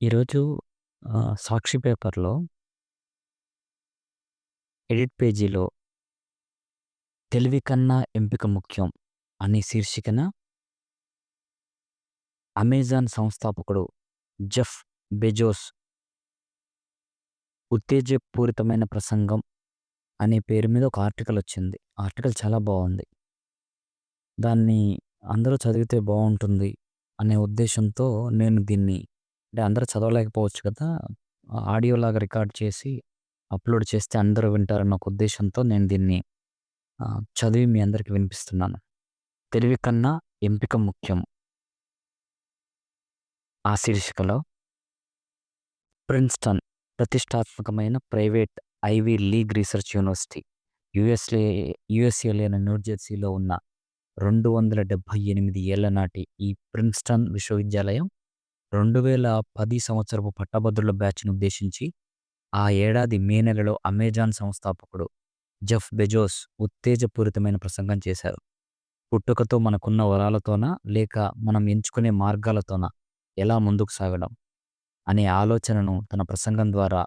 ఈరోజు ఆహ్, 'సాక్షి' పేపర్‌లో ఎడిట్ పేజీలో 'తెలివి కన్నా ఎంపిక ముఖ్యం' అనే శీర్షికన అమెజాన్ సంస్థాపకుడు జెఫ్ బెజోస్ ఉత్తేజపూరితమైన ప్రసంగం అనే పేరు మీద ఒక ఆర్టికల్ వచ్చింది. ఆర్టికల్ చాలా బావుంది. దాన్ని అందరూ చదివితే బావుంటుంది అనే ఉద్దేశంతో నేను దీన్ని అంటే అందరూ చదవలేకపోవచ్చు కదా! ఆడియోలాగా రికార్డ్ చేసి అప్‌లోడ్ చేస్తే అందరూ వింటారన్న ఒక ఉద్దేశంతో నేను దీన్ని ఆహ్, చదివి మీ అందరికి వినిపిస్తున్నాను. తెలివి కన్నా ఎంపిక ముఖ్యం. ఆ శీర్షికలో ప్రిన్స్‌టన్ ప్రతిష్టాత్మకమైన private Ivy League research university యూఎస్‌లే యూఎస్‌ఏలోని న్యూజెర్సీలో ఉన్న 278 ఏళ్ళ నాటి ఈ ప్రిన్స్‌టన్ విశ్వవిద్యాలయం 2010 సంవత్సరపు పట్టభద్రుల బ్యాచ్ను ఉద్దేశించి ఆ ఏడాది మే నెలలో అమెజాన్ సంస్థాపకుడు జెఫ్ బెజోస్ ఉత్తేజపూరితమైన ప్రసంగం చేశారు. పుట్టుకతో మనకున్న వరాలతోనా? లేక మనం ఎంచుకునే మార్గాలతోనా ఎలా ముందుకు సాగడం? అనే ఆలోచనను తన ప్రసంగం ద్వారా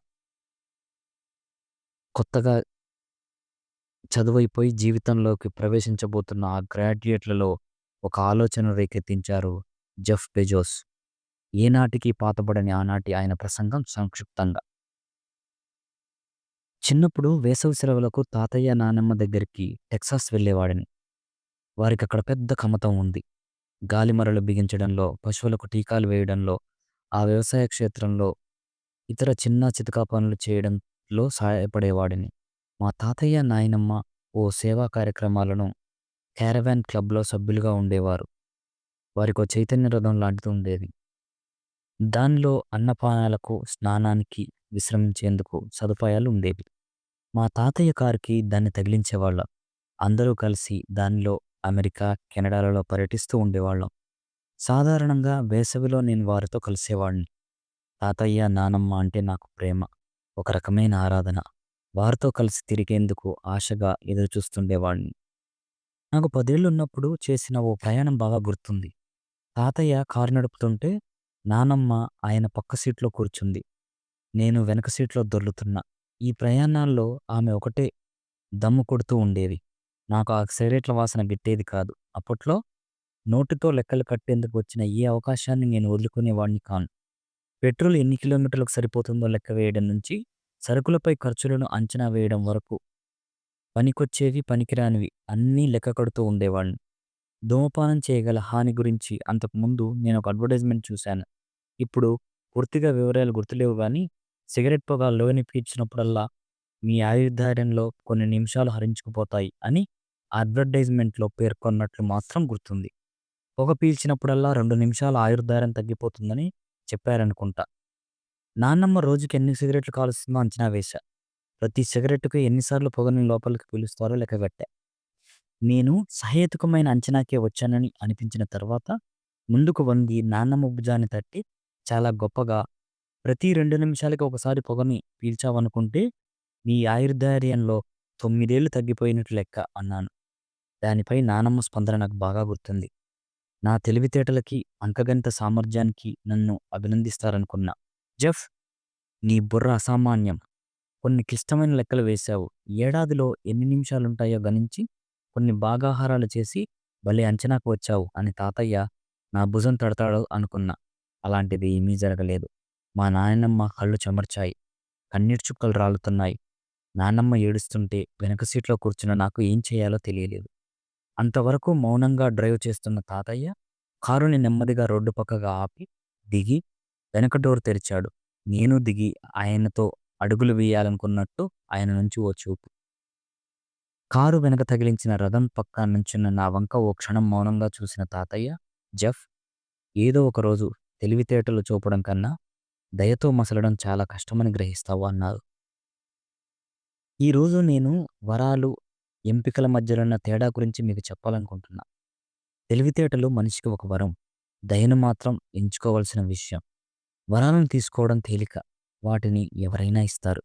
కొత్తగా చదువైపోయి జీవితంలోకి ప్రవేశించబోతున్న ఆ గ్రాడ్యుయేట్‌లలో ఒక ఆలోచన రేకెత్తించారు జెఫ్ బెజోస్. ఏనాటికి పాతబడని ఆనాటి ఆయన ప్రసంగం సంక్షిప్తంగా చిన్నప్పుడు వేసవి సెలవులకు తాతయ్య, నానమ్మ దగ్గరికి టెక్సాస్ వెళ్ళేవాడిని. వారికక్కడ పెద్ద కమతం ఉంది. గాలిమరలు బిగించడంలో, పశువులకు టీకాలు వేయడంలో, ఆ వ్యవసాయ క్షేత్రంలో ఇతర చిన్న చితకా పనులు చేయడంలో సహాయపడేవాడిని. మా తాతయ్య, నాయనమ్మ ఓ సేవా కార్యక్రమాలను క్యారవాన్ క్లబ్‌లో సభ్యులుగా ఉండేవారు. వారికో చైతన్య రథం లాంటిది ఉండేది. దానిలో అన్నపానాలకు, స్నానానికి, విశ్రమించేందుకు సదుపాయాలు ఉండేవి. మా తాతయ్య కారుకి దాన్ని తగిలించేవాళ్ళం. అందరూ కలిసి దానిలో అమెరికా, కెనడాలలో పర్యటిస్తూ ఉండేవాళ్ళం. సాధారణంగా వేసవిలో నేను వారితో కలిసేవాడిని. తాతయ్య, నానమ్మ అంటే నాకు ప్రేమ. ఒక రకమైన ఆరాధన. వారితో కలిసి తిరిగేందుకు ఆశగా ఎదురుచూస్తుండేవాడిని. నాకు పదేళ్ళున్నప్పుడు చేసిన ఓ ప్రయాణం బాగా గుర్తుంది. తాతయ్య కారు నడుపుతుంటే నానమ్మ ఆయన పక్క సీట్లో కూర్చుంది. నేను వెనక సీట్లో దొర్లుతున్నా. ఈ ప్రయాణాల్లో ఆమె ఒకటే దమ్ము కొడుతూ ఉండేది. నాకు ఆ సిగరెట్ల వాసన గిట్టేది కాదు. అప్పట్లో నోటితో లెక్కలు కట్టేందుకు వచ్చిన ఏ అవకాశాన్ని నేను వదులుకునేవాడిని కాను. పెట్రోల్ ఎన్ని కిలోమీటర్లకు సరిపోతుందో లెక్క వేయడం నుంచి సరుకులపై ఖర్చులను అంచనా వేయడం వరకు పనికొచ్చేవి, పనికిరానివి అన్నీ లెక్క కడుతూ ఉండేవాణ్ణి ధూమపానం చేయగల హాని గురించి అంతకుముందు నేను ఒక అడ్వర్టైజ్మెంట్ చూశాను. ఇప్పుడు పూర్తిగా వివరాలు గుర్తులేవు కానీ సిగరెట్ పొగ లోని పీల్చినప్పుడల్లా మీ ఆయుర్ధార్యంలో కొన్ని నిమిషాలు హరించుకుపోతాయి అని అడ్వర్టైజ్మెంట్‌లో పేర్కొన్నట్లు మాత్రం గుర్తుంది. పొగ పీల్చినప్పుడల్లా రెండు నిమిషాల ఆయుర్ధారం తగ్గిపోతుందని చెప్పారనుకుంటా. నాన్నమ్మ రోజుకి ఎన్ని సిగరెట్లు కాలుస్తుందో అంచనా వేశా. ప్రతి సిగరెట్కు ఎన్నిసార్లు పొగని లోపలికి పీలుస్తారో లెక్కగట్టా. నేను సహేతుకమైన అంచనాకే వచ్చానని అనిపించిన తర్వాత ముందుకు వంగి నాన్నమ్మ భుజాన్ని తట్టి చాలా గొప్పగా ప్రతి రెండు నిమిషాలకి ఒకసారి పొగని పీల్చావనుకుంటే నీ ఆయుర్దార్యంలో తొమ్మిదేళ్ళు తగ్గిపోయినట్లు లెక్క అన్నాను. దానిపై నానమ్మ స్పందన నాకు బాగా గుర్తుంది. నా తెలివితేటలకి, అంకగణిత సామర్థ్యానికి నన్ను అభినందిస్తారనుకున్నా. జెఫ్ నీ బుర్ర అసామాన్యం. కొన్ని క్లిష్టమైన లెక్కలు వేశావు. ఏడాదిలో ఎన్ని నిమిషాలుంటాయో గణించి కొన్ని భాగాహారాలు చేసి భలే అంచనాకు వచ్చావు అని తాతయ్య నా భుజం తడతాడు అనుకున్నా. అలాంటిది ఏమీ జరగలేదు. మా నాయనమ్మ కళ్ళు చెమర్చాయి. కన్నీటి చుక్కలు రాలుతున్నాయి. నాన్నమ్మ ఏడుస్తుంటే వెనక సీట్లో కూర్చున్న నాకు ఏం చేయాలో తెలియలేదు. అంతవరకు మౌనంగా డ్రైవ్ చేస్తున్న తాతయ్య కారుని నెమ్మదిగా రోడ్డు పక్కగా ఆపి దిగి వెనక డోర్ తెరిచాడు. నేను దిగి ఆయనతో అడుగులు వేయాలనుకున్నట్టు ఆయన నుంచి ఓ చూపు. కారు వెనక తగిలించిన రథం పక్క నుంచున్న నా వంక ఓ క్షణం మౌనంగా చూసిన తాతయ్య జెఫ్ ఏదో ఒకరోజు తెలివితేటలు చూపడం కన్నా దయతో మసలడం చాలా కష్టమని గ్రహిస్తావు అన్నారు. ఈరోజు నేను వరాలు, ఎంపికల మధ్యలోన్న తేడా గురించి మీకు చెప్పాలనుకుంటున్నా. తెలివితేటలు మనిషికి ఒక వరం. దయను మాత్రం ఎంచుకోవాల్సిన విషయం. వరాలను తీసుకోవడం తేలిక. వాటిని ఎవరైనా ఇస్తారు.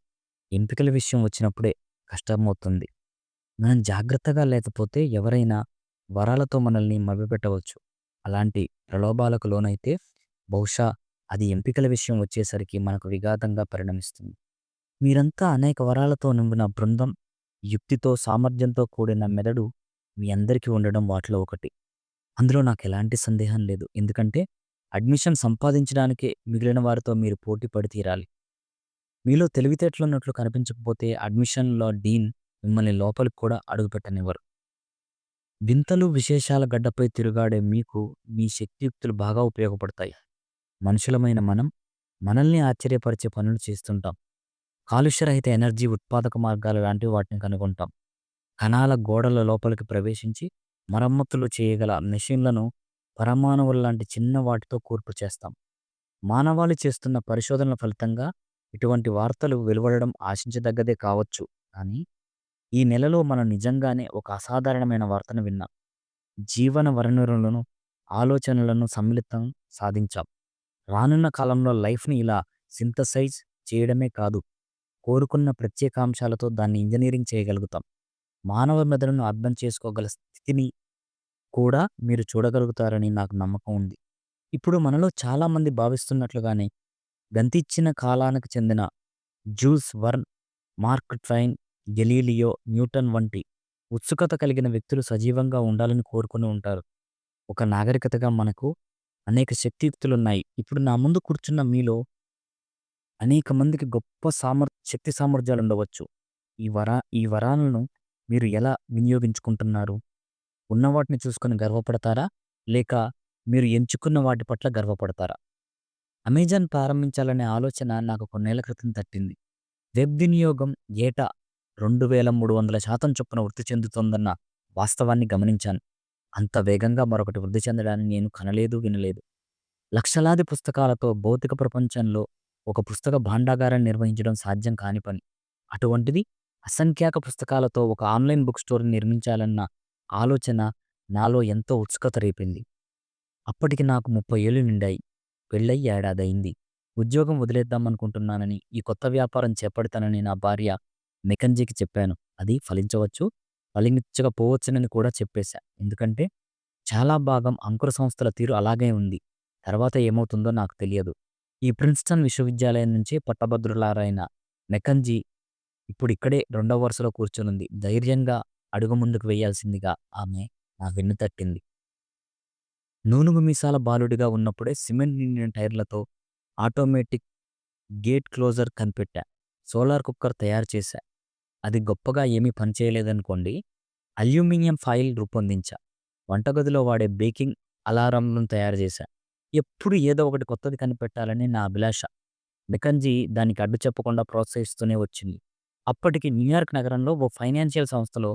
ఎంపికల విషయం వచ్చినప్పుడే కష్టమవుతుంది. మనం జాగ్రత్తగా లేకపోతే ఎవరైనా వరాలతో మనల్ని మభ్యపెట్టవచ్చు. అలాంటి ప్రలోభాలకు లోనైతే బహుశా అది ఎంపికల విషయం వచ్చేసరికి మనకు విఘాతంగా పరిణమిస్తుంది. మీరంతా అనేక వరాలతో నిండిన బృందం, యుక్తితో, సామర్థ్యంతో కూడిన మెదడు మీ అందరికీ ఉండడం వాటిలో ఒకటి. అందులో నాకు ఎలాంటి సందేహం లేదు. ఎందుకంటే అడ్మిషన్ సంపాదించడానికే మిగిలిన వారితో మీరు పోటీ పడి తీరాలి. మీలో తెలివితేటలున్నట్లు కనిపించకపోతే అడ్మిషన్‌లో డీన్ మిమ్మల్ని లోపలికి కూడా అడుగుపెట్టనివ్వరు. వింతలు, విశేషాల గడ్డపై తిరుగాడే మీకు మీ శక్తియుక్తులు బాగా ఉపయోగపడతాయి. మనుషులమైన మనం, మనల్ని ఆశ్చర్యపరిచే పనులు చేస్తుంటాం. కాలుష్యరహిత ఎనర్జీ ఉత్పాదక మార్గాలు లాంటి వాటిని కనుగొంటాం. కణాల గోడల లోపలికి ప్రవేశించి మరమ్మతులు చేయగల మెషిన్లను పరమాణువుల్లాంటి చిన్న వాటితో కూర్పు చేస్తాం. మానవాళి చేస్తున్న పరిశోధనల ఫలితంగా ఇటువంటి వార్తలు వెలువడడం ఆశించదగ్గదే కావచ్చు. కానీ ఈ నెలలో మనం నిజంగానే ఒక అసాధారణమైన వార్తను విన్నాం. జీవన వనరులను, ఆలోచనలను సమ్మిళితం సాధించాం. రానున్న కాలంలో లైఫ్‌ని ఇలా సింథసైజ్ చేయడమే కాదు, కోరుకున్న ప్రత్యేకాంశాలతో దాన్ని ఇంజనీరింగ్ చేయగలుగుతాం. మానవ మెదడును అర్థం చేసుకోగల స్థితిని కూడా మీరు చూడగలుగుతారని నాకు నమ్మకం ఉంది. ఇప్పుడు మనలో చాలామంది భావిస్తున్నట్లుగానే గంతిచ్చిన కాలానికి చెందిన Jules Verne, Mark Twain, Galileo, Newton వంటి ఉత్సుకత కలిగిన వ్యక్తులు సజీవంగా ఉండాలని కోరుకుని ఉంటారు. ఒక నాగరికతగా మనకు అనేక శక్తియుక్తులున్నాయి. ఇప్పుడు నా ముందు కూర్చున్న మీలో అనేక మందికి గొప్ప సామర్ శక్తి సామర్థ్యాలు ఉండవచ్చు ఈ వరా ఈ వరాలను మీరు ఎలా వినియోగించుకుంటున్నారు? ఉన్నవాటిని చూసుకొని గర్వపడతారా? లేక మీరు ఎంచుకున్న వాటి పట్ల గర్వపడతారా? అమెజాన్ ప్రారంభించాలనే ఆలోచన నాకు కొన్నేళ్ళ క్రితం తట్టింది. వెబ్ వినియోగం ఏటా 2300% చొప్పున వృద్ధి చెందుతోందన్న వాస్తవాన్ని గమనించాను. అంత వేగంగా మరొకటి వృద్ధి చెందడాన్ని నేను కనలేదు, వినలేదు. లక్షలాది పుస్తకాలతో భౌతిక ప్రపంచంలో ఒక పుస్తక భాండాగారాన్ని నిర్వహించడం సాధ్యం కాని పని. అటువంటిది అసంఖ్యాక పుస్తకాలతో ఒక ఆన్‌లైన్ బుక్ స్టోర్‌ని నిర్మించాలన్న ఆలోచన నాలో ఎంతో ఉత్సుకత రేపింది. అప్పటికి నాకు ముప్పై ఏళ్ళు నిండాయి. పెళ్ళై ఏడాదయింది. ఉద్యోగం వదిలేద్దామనుకుంటున్నానని, ఈ కొత్త వ్యాపారం చేపడతానని నా భార్య మెకంజీకి చెప్పాను. అది ఫలించవచ్చు, ఫలించకపోవచ్చునని కూడా చెప్పేశా. ఎందుకంటే చాలా భాగం అంకుర సంస్థల తీరు అలాగే ఉంది. తర్వాత ఏమవుతుందో నాకు తెలియదు. ఈ ప్రిన్స్టన్ విశ్వవిద్యాలయం నుంచి పట్టభద్రురాలైన మెకంజీ ఇప్పుడిక్కడే రెండవ వరుసలో కూర్చొనుంది. ధైర్యంగా అడుగు ముందుకు వేయాల్సిందిగా ఆమె నా వెన్ను తట్టింది. నూనుగు మీసాల బాలుడిగా ఉన్నప్పుడే సిమెంట్ నిండిన టైర్లతో ఆటోమేటిక్ గేట్ క్లోజర్ కనిపెట్టా. సోలార్ కుక్కర్ తయారు చేశా. అది గొప్పగా ఏమీ పనిచేయలేదనుకోండి. Aluminium foil రూపొందించా. వంటగదిలో వాడే బేకింగ్ అలారంలను తయారు చేశా. ఎప్పుడూ ఏదో ఒకటి కొత్తది కనిపెట్టాలని నా అభిలాష. నికంజీ దానికి అడ్డు చెప్పకుండా ప్రోత్సహిస్తూనే వచ్చింది. అప్పటికి న్యూయార్క్ నగరంలో ఓ ఫైనాన్షియల్ సంస్థలో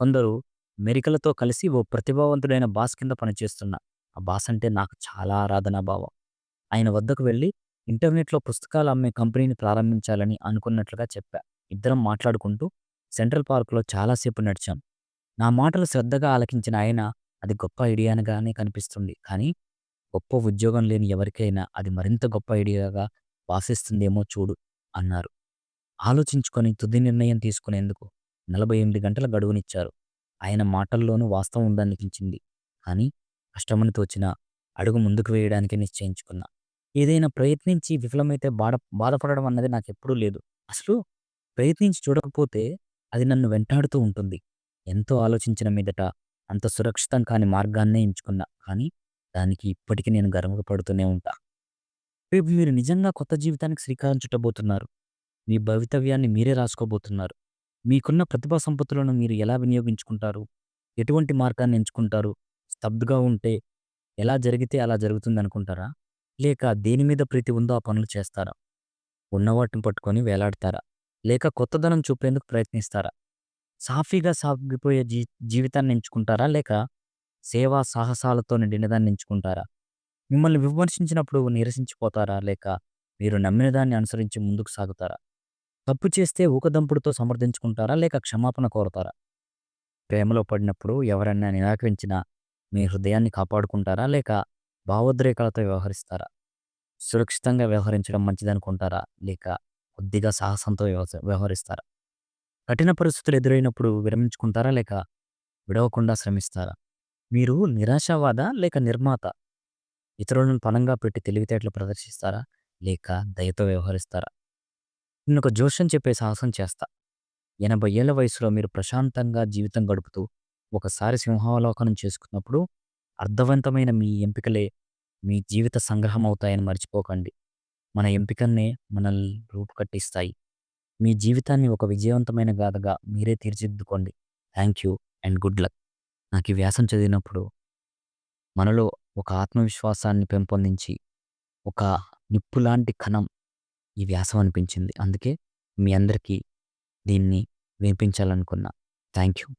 కొందరు మెరికలతో కలిసి ఓ ప్రతిభావంతుడైన బాస్ కింద పనిచేస్తున్నా. ఆ బాస్ అంటే నాకు చాలా ఆరాధనాభావం. ఆయన వద్దకు వెళ్ళి ఇంటర్నెట్‌లో పుస్తకాలు అమ్మే కంపెనీని ప్రారంభించాలని అనుకున్నట్లుగా చెప్పా. ఇద్దరం మాట్లాడుకుంటూ సెంట్రల్ పార్కులో చాలాసేపు నడిచాం. నా మాటలు శ్రద్ధగా ఆలకించిన ఆయన అది గొప్ప ఐడియానగానే కనిపిస్తుంది. కానీ గొప్ప ఉద్యోగం లేని ఎవరికైనా అది మరింత గొప్ప ఐడియాగా వాసిస్తుందేమో చూడు అన్నారు. ఆలోచించుకొని తుది నిర్ణయం తీసుకునేందుకు 48 గంటల గడువునిచ్చారు. ఆయన మాటల్లోనూ వాస్తవం ఉందనిపించింది. కానీ కష్టమని తోచిన అడుగు ముందుకు వేయడానికి నిశ్చయించుకున్నా. ఏదైనా ప్రయత్నించి విఫలమైతే బాధ బాధపడడం అన్నది నాకెప్పుడూ లేదు. అసలు ప్రయత్నించి చూడకపోతే అది నన్ను వెంటాడుతూ ఉంటుంది. ఎంతో ఆలోచించిన మీదట అంత సురక్షితం కాని మార్గాన్నే ఎంచుకున్నా. కానీ దానికి ఇప్పటికీ నేను గర్వపడుతూనే ఉంటా. రేపు మీరు నిజంగా కొత్త జీవితానికి శ్రీకారం చుట్టబోతున్నారు. మీ భవితవ్యాన్ని మీరే రాసుకోబోతున్నారు. మీకున్న ప్రతిభా సంపత్తులను మీరు ఎలా వినియోగించుకుంటారు? ఎటువంటి మార్గాన్ని ఎంచుకుంటారు? స్తబ్దుగా ఉంటే ఎలా జరిగితే అలా జరుగుతుందనుకుంటారా? లేక దేని మీద ప్రీతి ఉందో ఆ పనులు చేస్తారా? ఉన్నవాటిని పట్టుకొని వేలాడతారా? లేక కొత్తదనం చూపేందుకు ప్రయత్నిస్తారా? సాఫీగా సాగిపోయే జీ జీవితాన్ని ఎంచుకుంటారా? లేక సేవా సాహసాలతో నిండినదాన్ని ఎంచుకుంటారా? మిమ్మల్ని విమర్శించినప్పుడు నిరసించిపోతారా లేక మీరు నమ్మిన దాన్ని అనుసరించి ముందుకు సాగుతారా? తప్పు చేస్తే ఊకదంపుడుతో సమర్థించుకుంటారా? లేక క్షమాపణ కోరుతారా ప్రేమలో పడినప్పుడు ఎవరైనా నిరాకరించినా మీ హృదయాన్ని కాపాడుకుంటారా? లేక భావోద్రేకాలతో వ్యవహరిస్తారా? సురక్షితంగా వ్యవహరించడం మంచిదనుకుంటారా? లేక కొద్దిగా సాహసంతో వ్యవహరిస్తారా? కఠిన పరిస్థితులు ఎదురైనప్పుడు విరమించుకుంటారా? లేక విడవకుండా శ్రమిస్తారా? మీరు నిరాశావాద లేక నిర్మాత? ఇతరులను పణంగా పెట్టి తెలివితేటలు ప్రదర్శిస్తారా? లేక దయతో వ్యవహరిస్తారా? నిన్న ఒక జోషం చెప్పే సాహసం చేస్తా. 80 ఏళ్ళ వయసులో మీరు ప్రశాంతంగా జీవితం గడుపుతూ, ఒకసారి సింహావలోకనం చేసుకున్నప్పుడు, అర్థవంతమైన మీ ఎంపికలే మీ జీవిత సంగ్రహం అవుతాయని మర్చిపోకండి. మన ఎంపికలనే మనల్ని రూపుకట్టిస్తాయి. మీ జీవితాన్ని ఒక విజయవంతమైన గాథగా మీరే తీర్చిదిద్దుకోండి. Thank you and good luck. నాకు ఈ వ్యాసం చదివినప్పుడు మనలో ఒక ఆత్మవిశ్వాసాన్ని పెంపొందించి, ఒక నిప్పులాంటి కణం ఈ వ్యాసం అనిపించింది. అందుకే మీ అందరికీ దీన్ని వినిపించాలనుకున్నా. Thank you.